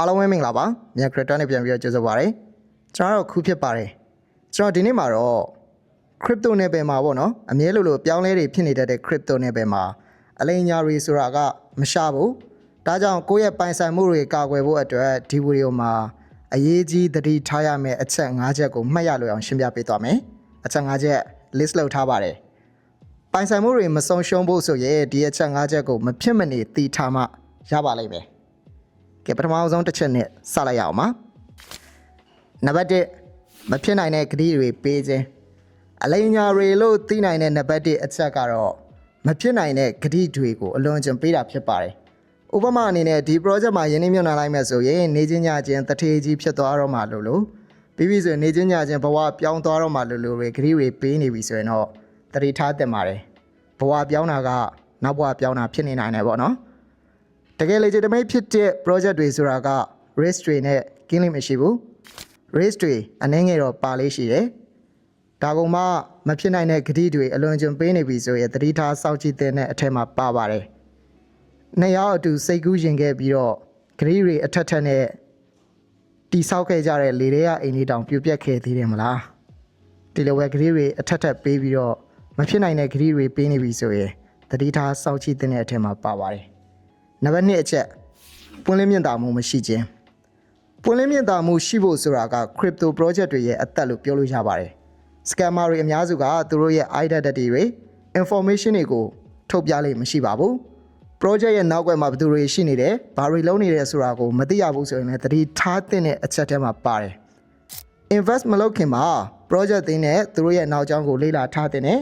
အားလုံးပဲမင်္ဂလာပါမြန် crypto နဲ့ပြန်ပြီးတော့ကြိုဆိုပါရစေကျွန်တော်တို့ခုဖြစ်ပါတယ်ကျွန်တော်ဒီနေ့မှာတော့ crypto နယ်ပယ်မှာပေါ့နော်အမြဲလိုလိုပြောင်းလဲတွေဖြစ်နေတတ်တဲ့ crypto နယ်ပယ်မှာအလိမ်ညာတွေဆိုတာကမရှာဘူးဒါကြောင့်ကိုယ့်ရဲ့ပိုင်ဆိုင်မှုတွေကာကွယ်ဖို့အတွက်ဒီဗီဒီယိုမှာအရေးကြီးသတိထားရမယ့်အချက်၅ချက်ကိုမှတ်ရလို့အောင်ရှင်းပြပေးသွားမယ်အချက်၅ချက် list လုပ်ထားပါတယ်ပိုင်ဆိုင်မှုတွေမဆုံးရှုံးဖို့ဆိုရင်ဒီအချက်၅ချက်ကိုမဖြစ်မနေသိထားမှရပါလိမ့်မယ်။ ကဲပထမဆုံးတစ်ချက်နဲ့စလိုက်ရအောင်ပါ။နံပါတ်1မဖြစ်နိုင်တဲ့ဂတိတွေပေးခြင်းအလိညာတွေလို့သိနိုင်တဲ့နံပါတ်1အချက်ကတော့မဖြစ်နိုင်တဲ့ဂတိတွေကိုအလွန်ကျင်ပေးတာဖြစ်ပါတယ်။ဥပမာအနေနဲ့ဒီ project မှာယင်းနှိမ့်မြုံနှံလိုက်မယ်ဆိုရင်နေချင်းညချင်းတထေးကြီးဖြစ်သွားတော့မှလို့လို့ပြီးပြီဆိုရင်နေချင်းညချင်းဘဝပြောင်းသွားတော့မှလို့လို့တွေဂတိတွေပေးနေပြီဆိုရင်တော့တတိထားတင်ပါတယ်။ဘဝပြောင်းတာကနောက်ဘဝပြောင်းတာဖြစ်နေနိုင်တယ်ပေါ့နော်။ တကယ် legitimate ဖြစ်တဲ့ project တွေဆိုတာက risk တွေနဲ့ကင်းလိမ့်မရှိဘူး။ risk တွေအနည်းငယ်တော့ပါလေးရှိတယ်။ဒါကောင်မှမဖြစ်နိုင်တဲ့ဂတိတွေအလွန်ကျွံပေးနေပြီဆိုရင်တတိထားစောင့်ကြည့်တဲ့အထက်မှာပါပါတယ်။နှစ်ယောက်အတူစိတ်ကူးရင်ခဲ့ပြီးတော့ဂတိတွေအထက်ထက်နဲ့တိဆောက်ခဲ့ကြတဲ့လေတွေကအိမ်လေးတောင်ပြိုပြက်ခဲ့သေးတယ်မလား။ဒီလိုပဲဂတိတွေအထက်ထက်ပေးပြီးတော့မဖြစ်နိုင်တဲ့ဂတိတွေပေးနေပြီဆိုရင်တတိထားစောင့်ကြည့်တဲ့အထက်မှာပါပါတယ်။ နံပါတ်2အချက်ပွင့်လင်းမြင့်တာမှုမရှိခြင်းပွင့်လင်းမြင့်တာမှုရှိဖို့ဆိုတာက crypto project တွေရဲ့အသက်လို့ပြောလို့ရပါတယ်။ scammer တွေအများစုကသူတို့ရဲ့ identity တွေ information တွေကိုထုတ်ပြလိမ့်မရှိပါဘူး။ project ရဲ့နောက်ွယ်မှာဘယ်သူတွေရှိနေတယ်၊ဘာတွေလုပ်နေတယ်ဆိုတာကိုမသိရဘူးဆိုရင်လည်းတတိထားတဲ့အချက်ထဲမှာပါတယ်။ invest မလုပ်ခင်မှာ project သင်းနဲ့သူတို့ရဲ့နောက်ကျောင်းကိုလေ့လာထားတဲ့နဲ့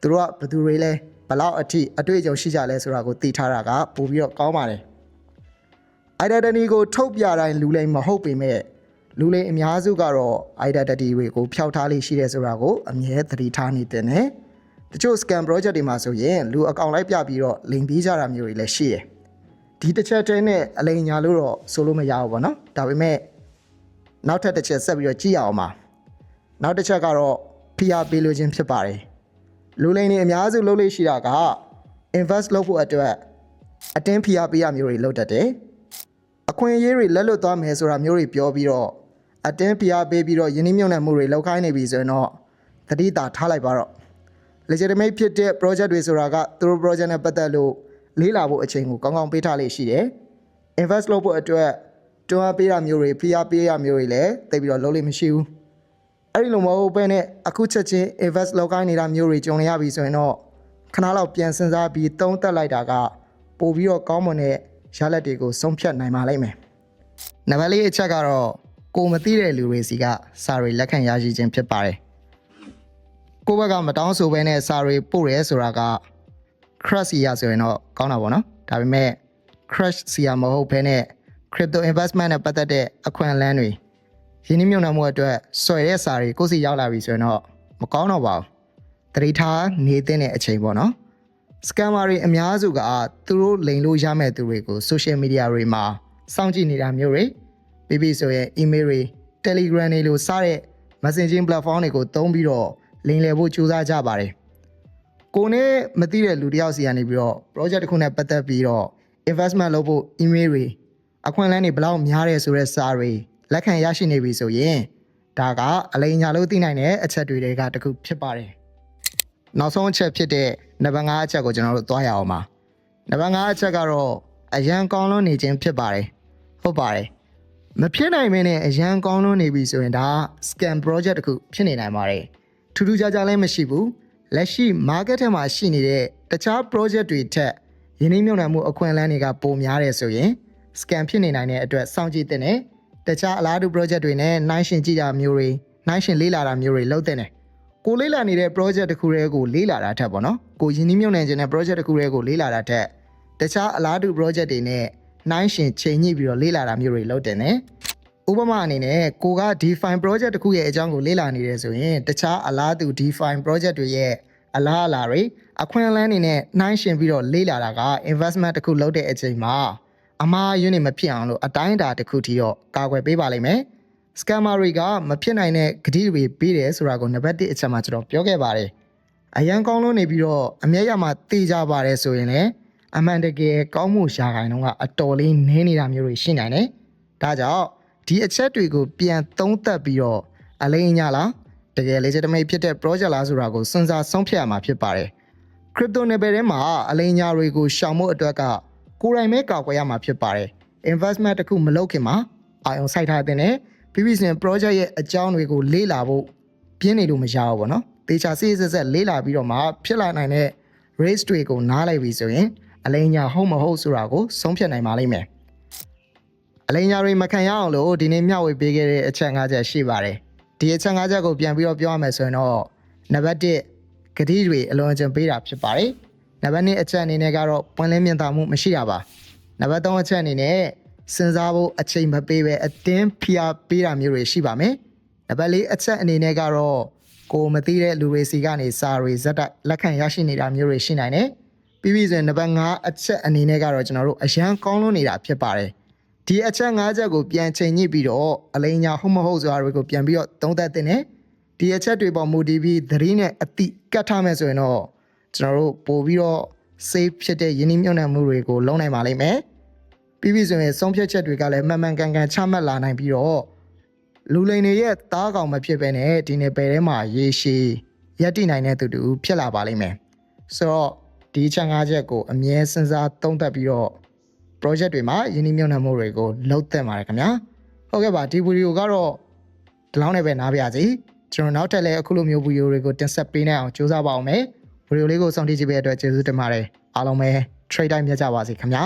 သူတို့ကဘယ်သူတွေလဲ ဘယ်လောက်အထိအတွေ့အကြုံရှိကြလဲဆိုတာကိုသိထားတာကပိုပြီးတော့ကောင်းပါတယ် identity ကိုထုတ်ပြတိုင်းလူလိမ်မဟုတ်ပေမဲ့လူလိမ်အများစုကတော့ identity တွေကိုဖျောက်ထားလေးရှိတယ်ဆိုတာကိုအမြဲသတိထားနေတယ်နဲ့တချို့ scam project တွေမှာဆိုရင်လူအကောင့်လိုက်ပြပြီးတော့လိမ်ပြီးကြတာမျိုးတွေလည်းရှိတယ်ဒီတစ်ချက်တည်းနဲ့အလိမ်ညာလို့တော့ဆိုလို့မရဘူးပေါ့နော်ဒါပေမဲ့နောက်ထပ်တစ်ချက်ဆက်ပြီးတော့ကြည့်ရအောင်ပါနောက်တစ်ချက်ကတော့ PR ပေးလို့ခြင်းဖြစ်ပါတယ် လူလိမ်တွေအများစုလုပ်လို့ရှိတာက invest လုပ်ဖို့အတွက်အတင်း PR ပေးရမျိုးတွေလုပ်တတ်တယ်အခွင့်အရေးတွေလက်လွတ်သွားမယ်ဆိုတာမျိုးတွေပြောပြီးတော့အတင်း PR ပေးပြီးတော့ယင်းနှိမ့်မြုံနယ်မှုတွေလောက်ခိုင်းနေပြီဆိုရင်တော့သတိတာထားလိုက်ပါတော့ legitimate ဖြစ်တဲ့ project တွေဆိုတာကသူတို့ project နဲ့ပတ်သက်လို့လေးလာဖို့အချိန်ကိုကောင်းကောင်းပေးထားလေးရှိတယ် invest လုပ်ဖို့အတွက်တွန်းအားပေးတာမျိုးတွေ PR ပေးရမျိုးတွေလည်းသိပြီးတော့လုပ်လို့မရှိဘူး အဲ့ဒီလိုမဟုတ်ဘဲနဲ့အခုချက်ချင်း invest လုပ်ခိုင်းနေတာမျိုးတွေကြုံနေရပြီဆိုရင်တော့ခဏလောက်ပြန်စဉ်းစားပြီးသုံးသပ်လိုက်တာကပို့ပြီးတော့ကောင်းမွန်တဲ့ရလဒ်တွေကိုဆုံးဖြတ်နိုင်ပါလိမ့်မယ်နံပါတ်လေးအချက်ကတော့ကိုမသိတဲ့လူတွေစီကစာရီလက်ခံရရှိခြင်းဖြစ်ပါတယ်ကိုယ့်ဘက်ကမတောင်းဆိုဘဲနဲ့စာရီပို့ရဲဆိုတာက crush စီရဆိုရင်တော့ကောင်းတာပေါ့နော်ဒါပေမဲ့ crush စီရမဟုတ်ဘဲနဲ့ crypto investment နဲ့ပတ်သက်တဲ့အခွင့်အလမ်းတွေ ရင်းနှီးမြှုပ်နှံမှုအတွက်ဆွဲတဲ့စာတွေကိုယ့်စီရောက်လာပြီဆိုရင်တော့မကောင်းတော့ပါဘူးတတိထားနေတဲ့အချိန်ပေါ့နော် scammer တွေအများစုကသူတို့လိန်လို့ရမဲ့သူတွေကို social media တွေမှာစောင့်ကြည့်နေတာမျိုးတွေပြီးပြီဆိုရင် email တွေ telegram တွေလိုစတဲ့ messaging platform တွေကိုသုံးပြီးတော့လိန်လည်ဖို့ကြိုးစားကြပါတယ်ကိုနဲ့မသိတဲ့လူတစ်ယောက်စီကနေပြီးတော့ project တစ်ခုနဲ့ပတ်သက်ပြီးတော့ investment လုပ်ဖို့ email တွေအခွင့်အလမ်းတွေဘယ်လောက်များတယ်ဆိုတဲ့စာတွေ လက်ခံရရှိနေပြီဆိုရင်ဒါကအလိမ်ညာလို့သိနိုင်တဲ့အချက်တွေတွေကတစ်ခုဖြစ်ပါတယ်နောက်ဆုံးအချက်ဖြစ်တဲ့နံပါတ်5အချက်ကိုကျွန်တော်တို့သွားရအောင်ပါနံပါတ်5အချက်ကတော့အရန်ကောင်းလွန်နေခြင်းဖြစ်ပါတယ်ဟုတ်ပါတယ်မဖြစ်နိုင်မင်းနဲ့အရန်ကောင်းလွန်နေပြီဆိုရင်ဒါ scam project တစ်ခုဖြစ်နေနိုင်ပါတယ်ထူးထူးခြားခြားလည်းမရှိဘူးလက်ရှိ market ထဲမှာရှိနေတဲ့တခြား project တွေထက်ယင်းနှိမ့်မြုံနှံမှုအခွင့်အလမ်းတွေကပိုများတယ်ဆိုရင် scam ဖြစ်နေနိုင်တဲ့အတွက်စောင့်ကြည့်တဲ့နဲ့ တခြားအလားတူ project တွေနဲ့နှိုင်းယှဉ်ကြည့်တာမျိုးတွေနှိုင်းယှဉ်လေ့လာတာမျိုးတွေလုပ်တဲ့နဲ့ကိုလေးလာနေတဲ့ project တစ်ခုတည်းကိုလေးလာတာထက်ပေါ့နော်ကိုယင်းနှိမ့်မြုံနေခြင်းတဲ့ project တစ်ခုတည်းကိုလေးလာတာထက်တခြားအလားတူ project တွေနဲ့နှိုင်းယှဉ်ချိန်ညှိပြီးတော့လေးလာတာမျိုးတွေလုပ်တယ်နဲ့ဥပမာအနေနဲ့ကိုက define project တစ်ခုရဲ့အကြောင်းကိုလေ့လာနေတယ်ဆိုရင်တခြားအလားတူ define project တွေရဲ့အလားအလာတွေအခွင့်အလမ်းတွေနဲ့နှိုင်းယှဉ်ပြီးတော့လေ့လာတာက investment တစ်ခုလုပ်တဲ့အချိန်မှာ အမှားယွင်းနေမဖြစ်အောင်လို့အတိုင်းအတာတစ်ခုထိတော့ကာကွယ်ပေးပါလိမ့်မယ် scammer တွေကမဖြစ်နိုင်တဲ့ဂတိတွေပေးတယ်ဆိုတာကိုနံပါတ်1အချက်မှာကျွန်တော်ပြောခဲ့ပါတယ်။အရန်ကောင်းလို့နေပြီးတော့အမျက်ရမှာတေးကြပါတယ်ဆိုရင်လည်းအမှန်တကယ်ကောင်းမှုရှာခိုင်တော့ကအတော်လေးနည်းနေတာမျိုးတွေရှိနိုင်တယ်။တဒါကြောင့်ဒီအချက်တွေကိုပြန်သုံးသပ်ပြီးတော့အလိမ်အညာလားတကယ် legitimate ဖြစ်တဲ့ project လားဆိုတာကိုစဉ်းစားဆုံးဖြတ်ရမှာဖြစ်ပါတယ် crypto နယ်ပယ်ထဲမှာအလိမ်ညာတွေကိုရှောင်ဖို့အတွက်က ကိုယ်တိုင်ပဲကာကွယ်ရမှာဖြစ်ပါတယ် investment တစ်ခုမလုပ်ခင်မှာအာရုံစိုက်ထားတဲ့နဲ့ပြီးပြီးစင် project ရဲ့အကြောင်းတွေကိုလေ့လာဖို့ပြင်းနေလို့မရဘူးပေါ့နော်တေချာစစ်စစ်ဆက်လေ့လာပြီးတော့မှဖြစ်လာနိုင်တဲ့ race တွေကိုနားလိုက်ပြီဆိုရင်အလိမ်ညာဟုတ်မဟုတ်ဆိုတာကိုဆုံးဖြတ်နိုင်ပါလိမ့်မယ်အလိမ်ညာတွေမခံရအောင်လို့ဒီနေ့မျှဝေပေးခဲ့တဲ့အချက်၅ချက်ရှိပါတယ်ဒီအချက်၅ချက်ကိုပြန်ပြီးတော့ပြောရမယ်ဆိုရင်တော့နံပါတ်1ဂတိတွေအလွန်အကျွံပေးတာဖြစ်ပါတယ် နံပါတ်2အချက်အနေနဲ့ကတော့ပွင့်လင်းမြင်သာမှုမရှိတာပါနံပါတ်3အချက်အနေနဲ့စဉ်းစားဖို့အချိန်မပေးပဲအတင်းဖိအားပေးတာမျိုးတွေရှိပါမယ်နံပါတ်4အချက်အနေနဲ့ကတော့ကိုယ်မသိတဲ့လူတွေစီကနေစာတွေဇက်တိုက်လက်ခံရရှိနေတာမျိုးတွေရှိနိုင်တယ်ပြီးပြီဆိုရင်နံပါတ်5အချက်အနေနဲ့ကတော့ကျွန်တော်တို့အရန်ကောင်းလို့နေတာဖြစ်ပါတယ်ဒီအချက်5ချက်ကိုပြန်ချိန်ညှိပြီးတော့အလိမ်ညာဟုတ်မဟုတ်ဆိုတာတွေကိုပြန်ပြီးတော့သုံးသပ်တင်တယ်ဒီအချက်တွေပေါ်မူတည်ပြီးသတိနဲ့အတိကတ်ထားမယ်ဆိုရင်တော့ ကျွန်တော်တို့ပို့ပြီးတော့ safe ဖြစ်တဲ့ယင်းနှိမ့်မြုံနှံမှုတွေကိုလုံးနိုင်ပါလိမ့်မယ်ပြီးပြီဆိုရင်ဆုံးဖြတ်ချက်တွေကလည်းမှန်မှန်ကန်ကန်ချမှတ်လာနိုင်ပြီးတော့လူလိန်တွေရဲ့တားကောင်မဖြစ်ဘဲနဲ့ဒီနေ့ပယ်ထဲမှာရေရှည်ရက်တည်နိုင်တဲ့သူတူဖြစ်လာပါလိမ့်မယ်ဆိုတော့ဒီချက်၅ချက်ကိုအမြဲစဉ်းစားသုံးသပ်ပြီးတော့ project တွေမှာယင်းနှိမ့်မြုံနှံမှုတွေကိုလုပ်သင့်ပါတယ်ခင်ဗျာဟုတ်ကဲ့ပါဒီဗီဒီယိုကတော့ဒီလောက်နဲ့ပဲနားပါရစေကျွန်တော်နောက်ထပ်လည်းအခုလိုမျိုးဗီဒီယိုတွေကိုတင်ဆက်ပေးနိုင်အောင်ကြိုးစားပါအောင်မယ် ဗီဒီယိုလေးကိုစောင့်ကြည့်ကြည့်ပေးတဲ့အတွက်ကျေးဇူးတင်ပါတယ်အားလုံးပဲ trade time မြတ်ကြပါစေခင်ဗျာ